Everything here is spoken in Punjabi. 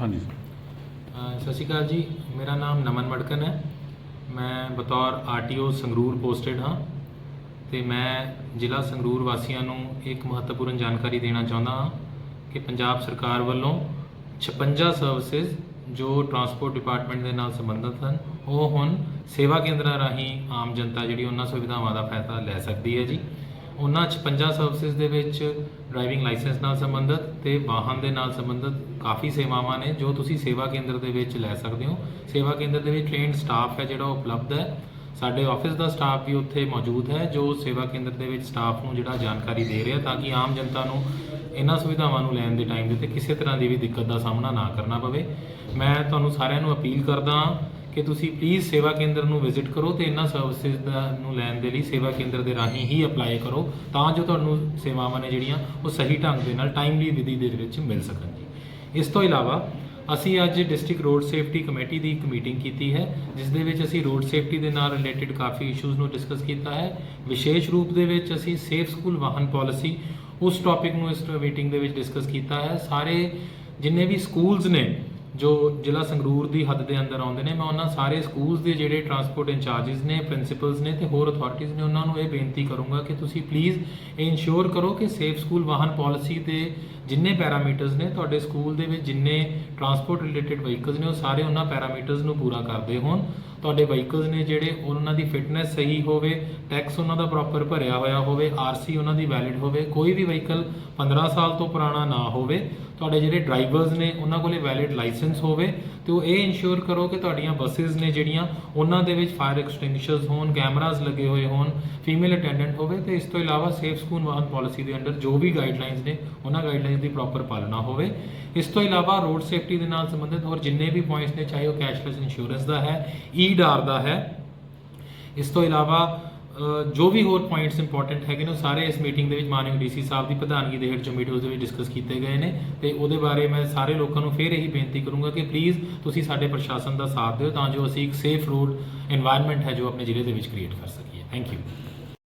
ਹਾਂਜੀ ਅ, ਸਤਿ ਸ਼੍ਰੀ ਅਕਾਲ ਜੀ ਮੇਰਾ ਨਾਮ ਨਮਨ ਮੜਕਨ ਹੈ। ਮੈਂ ਬਤੌਰ ਆਰਟੀਓ ਸੰਗਰੂਰ ਪੋਸਟਡ ਹਾਂ ਤੇ ਮੈਂ ਜ਼ਿਲ੍ਹਾ ਸੰਗਰੂਰ ਵਾਸੀਆਂ ਨੂੰ ਇੱਕ ਮਹੱਤਵਪੂਰਨ ਜਾਣਕਾਰੀ ਦੇਣਾ ਚਾਹੁੰਦਾ ਹਾਂ ਕਿ ਪੰਜਾਬ ਸਰਕਾਰ ਵੱਲੋਂ 56 ਸਰਵਿਸਿਜ਼ ਜੋ ਟਰਾਂਸਪੋਰਟ ਡਿਪਾਰਟਮੈਂਟ ਦੇ ਨਾਲ ਸੰਬੰਧਿਤ ਹਨ ਉਹ ਹੁਣ ਸੇਵਾ ਕੇਂਦਰਾਂ ਰਾਹੀਂ ਆਮ ਜਨਤਾ ਜਿਹੜੀ ਉਹਨਾਂ ਸੁਵਿਧਾਵਾਂ ਦਾ ਫਾਇਦਾ ਲੈ ਸਕਦੀ ਹੈ ਜੀ। ਉਹਨਾਂ 56 ਸਰਵਿਸਿਜ਼ ਦੇ ਵਿੱਚ ਡਰਾਈਵਿੰਗ ਲਾਇਸੈਂਸ ਨਾਲ ਸੰਬੰਧਿਤ ਤੇ ਵਾਹਨ ਦੇ ਨਾਲ ਸੰਬੰਧਿਤ ਕਾਫੀ ਸੇਵਾਵਾਂ ਨੇ, ਜੋ ਤੁਸੀਂ ਸੇਵਾ ਕੇਂਦਰ ਦੇ ਵਿੱਚ ਲੈ ਸਕਦੇ ਹੋ। ਸੇਵਾ ਕੇਂਦਰ ਦੇ ਵਿੱਚ ਟ੍ਰੇਨਡ ਸਟਾਫ ਹੈ ਜਿਹੜਾ ਉਹ ਉਪਲਬਧ ਹੈ। ਸਾਡੇ ਆਫਿਸ ਦਾ ਸਟਾਫ ਵੀ ਉੱਥੇ ਮੌਜੂਦ ਹੈ, ਜੋ ਸੇਵਾ ਕੇਂਦਰ ਦੇ ਵਿੱਚ ਸਟਾਫ ਨੂੰ ਜਿਹੜਾ ਜਾਣਕਾਰੀ ਦੇ ਰਿਹਾ, ਤਾਂ ਕਿ ਆਮ ਜਨਤਾ ਨੂੰ ਇਹਨਾਂ ਸੁਵਿਧਾਵਾਂ ਨੂੰ ਲੈਣ ਦੇ ਟਾਈਮ ਦੇ ਉੱਤੇ ਕਿਸੇ ਤਰ੍ਹਾਂ ਦੀ ਵੀ ਦਿੱਕਤ ਦਾ ਸਾਹਮਣਾ ਨਾ ਕਰਨਾ ਪਵੇ। ਮੈਂ ਤੁਹਾਨੂੰ ਸਾਰਿਆਂ ਨੂੰ ਅਪੀਲ ਕਰਦਾ ਹਾਂ ਕਿ ਤੁਸੀਂ ਪਲੀਜ਼ ਸੇਵਾ ਕੇਂਦਰ ਨੂੰ ਵਿਜ਼ਿਟ ਕਰੋ ਤੇ ਇਹਨਾਂ ਸਰਵਿਸਿਜ਼ ਦਾ ਨੂੰ ਲੈਣ ਦੇ ਲਈ ਸੇਵਾ ਕੇਂਦਰ ਦੇ ਰਾਹੀਂ ਹੀ ਅਪਲਾਈ ਕਰੋ, ਤਾਂ ਜੋ ਤੁਹਾਨੂੰ ਸੇਵਾਵਾਂ ਨੇ ਜਿਹੜੀਆਂ ਉਹ ਸਹੀ ਢੰਗ ਦੇ ਨਾਲ ਟਾਈਮਲੀ ਵਿਧੀ ਦੇ ਵਿੱਚ ਮਿਲ ਸਕਣ ਜੀ। ਇਸ ਤੋਂ ਇਲਾਵਾ, ਅਸੀਂ ਅੱਜ ਡਿਸਟ੍ਰਿਕਟ ਰੋਡ ਸੇਫਟੀ ਕਮੇਟੀ ਦੀ ਇੱਕ ਮੀਟਿੰਗ ਕੀਤੀ ਹੈ, ਜਿਸ ਦੇ ਵਿੱਚ ਅਸੀਂ ਰੋਡ ਸੇਫਟੀ ਦੇ ਨਾਲ ਰਿਲੇਟਡ ਕਾਫੀ ਇਸ਼ੂਜ਼ ਨੂੰ ਡਿਸਕਸ ਕੀਤਾ ਹੈ। ਵਿਸ਼ੇਸ਼ ਰੂਪ ਦੇ ਵਿੱਚ ਅਸੀਂ ਸੇਫ ਸਕੂਲ ਵਾਹਨ ਪਾਲਿਸੀ ਉਸ ਟੌਪਿਕ ਨੂੰ ਇਸ ਮੀਟਿੰਗ ਦੇ ਵਿੱਚ ਡਿਸਕਸ ਕੀਤਾ ਹੈ। ਸਾਰੇ ਜਿੰਨੇ ਵੀ ਸਕੂਲਸ ਨੇ ਜੋ ਜ਼ਿਲ੍ਹਾ ਸੰਗਰੂਰ ਦੀ ਹੱਦ ਦੇ ਅੰਦਰ ਆਉਂਦੇ ਨੇ, ਮੈਂ ਉਹਨਾਂ ਸਾਰੇ ਸਕੂਲਸ ਦੇ ਜਿਹੜੇ ਟਰਾਂਸਪੋਰਟ ਇੰਚਾਰजेस ਨੇ ਪ੍ਰਿੰਸੀਪਲਸ ਨੇ ਤੇ ਹੋਰ ਅਥਾਰਟੀਆਂ ਨੇ, ਉਹਨਾਂ ਨੂੰ ਇਹ ਬੇਨਤੀ ਕਰੂੰਗਾ ਕਿ ਤੁਸੀਂ ਪਲੀਜ਼ ਇਹ ਇਨਸ਼ੋਰ ਕਰੋ ਕਿ ਸੇਫ ਸਕੂਲ ਵਾਹਨ ਪਾਲਿਸੀ ਦੇ ਜਿੰਨੇ ਪੈਰਾਮੀਟਰਸ ਨੇ, ਤੁਹਾਡੇ ਸਕੂਲ ਦੇ ਵਿੱਚ ਜਿੰਨੇ ਟਰਾਂਸਪੋਰਟ ਰਿਲੇਟਡ ਵਹੀਕਲਸ ਨੇ, ਉਹ ਸਾਰੇ ਉਹਨਾਂ ਪੈਰਾਮੀਟਰਸ ਨੂੰ ਪੂਰਾ ਕਰਦੇ ਹੋਣ। ਤੁਹਾਡੇ ਵਹੀਕਲਸ ਨੇ ਜਿਹੜੇ, ਉਹਨਾਂ ਦੀ ਫਿਟਨੈਸ ਸਹੀ ਹੋਵੇ ਟੈਕਸ ਉਹਨਾਂ ਦਾ ਪ੍ਰੋਪਰ ਭਰਿਆ ਹੋਇਆ ਹੋਵੇ ਆਰਸੀ ਉਹਨਾਂ ਦੀ ਵੈਲਿਡ ਹੋਵੇ, ਕੋਈ ਵੀ ਵਹੀਕਲ 15 ਸਾਲ ਤੋਂ ਪੁਰਾਣਾ ਨਾ ਹੋਵੇ, ਤੁਹਾਡੇ ਜਿਹੜੇ ਡਰਾਈਵਰਸ ਨੇ, ਉਹਨਾਂ ਕੋਲੇ ਵੈਲਿਡ ਲਾਇਸੈਂਸ ਹੋਵੇ ਤੇ ਉਹ ਇਹ ਇਨਸ਼ੋਰ ਕਰੋ ਕਿ ਤੁਹਾਡੀਆਂ ਬੱਸਸ ਨੇ ਜਿਹੜੀਆਂ, ਉਹਨਾਂ ਦੇ ਵਿੱਚ ਫਾਇਰ ਐਕਸਟਿੰਗੁਇਸ਼ਰਸ ਹੋਣ ਕੈਮਰਾਜ਼ ਲੱਗੇ ਹੋਏ ਹੋਣ ਫੀਮੇਲ ਅਟੈਂਡੈਂਟ ਹੋਵੇ ਤੇ ਇਸ ਤੋਂ ਇਲਾਵਾ ਸੇਫ ਸਕੂਨ ਵਾਹਨ ਪਾਲਿਸੀ ਦੇ ਅੰਡਰ ਜੋ ਵੀ ਗਾਈਡਲਾਈਨਸ ਨੇ, ਉਹਨਾਂ ਗਾਈਡਲਾਈਨਸ ਦੀ ਪ੍ਰੋਪਰ ਪਾਲਣਾ ਹੋਵੇ। ਇਸ ਤੋਂ ਇਲਾਵਾ ਰੋਡ ਸੇਫਟੀ ਦੇ ਨਾਲ ਸੰਬੰਧਿਤ ਹੋਰ ਜਿੰਨੇ ਵੀ ਪੁਆਇੰਟਸ ਨੇ, ਚਾਹੇ ਉਹ ਕੈਸ਼ਲੈਸ ਇੰਸ਼ੋਰੈਂਸ ਦਾ ਹੈ ਈ ਡਾਰ ਦਾ ਹੈ। ਇਸ ਤੋਂ ਇਲਾਵਾ ਜੋ ਵੀ ਹੋਰ ਪੁਆਇੰਟਸ ਇੰਪੋਰਟੈਂਟ ਹੈਗੇ ਨੇ, ਉਹ ਸਾਰੇ ਇਸ ਮੀਟਿੰਗ ਦੇ ਵਿੱਚ ਮਾਨਯੋਗ ਡੀਸੀ ਸਾਹਿਬ ਦੀ ਪ੍ਰਧਾਨਗੀ ਦੇ ਹੇਠ ਜੋ ਮੀਟਿੰਗ ਦੇ ਵਿੱਚ ਡਿਸਕਸ ਕੀਤੇ ਗਏ ਨੇ ਤੇ ਉਹਦੇ ਬਾਰੇ ਮੈਂ ਸਾਰੇ ਲੋਕਾਂ ਨੂੰ ਫੇਰ ਇਹੀ ਬੇਨਤੀ ਕਰੂੰਗਾ ਕਿ ਪਲੀਜ਼ ਤੁਸੀਂ ਸਾਡੇ ਪ੍ਰਸ਼ਾਸਨ ਦਾ ਸਾਥ ਦਿਓ ਤਾਂ ਜੋ ਅਸੀਂ ਇੱਕ ਸੇਫ ਰੋਡ এনवायरमेंट ਹੈ ਜੋ ਆਪਣੇ ਜ਼ਿਲ੍ਹੇ ਦੇ ਵਿੱਚ ਕ੍ਰੀਏਟ ਕਰ ਸਕੀਏ। Thank you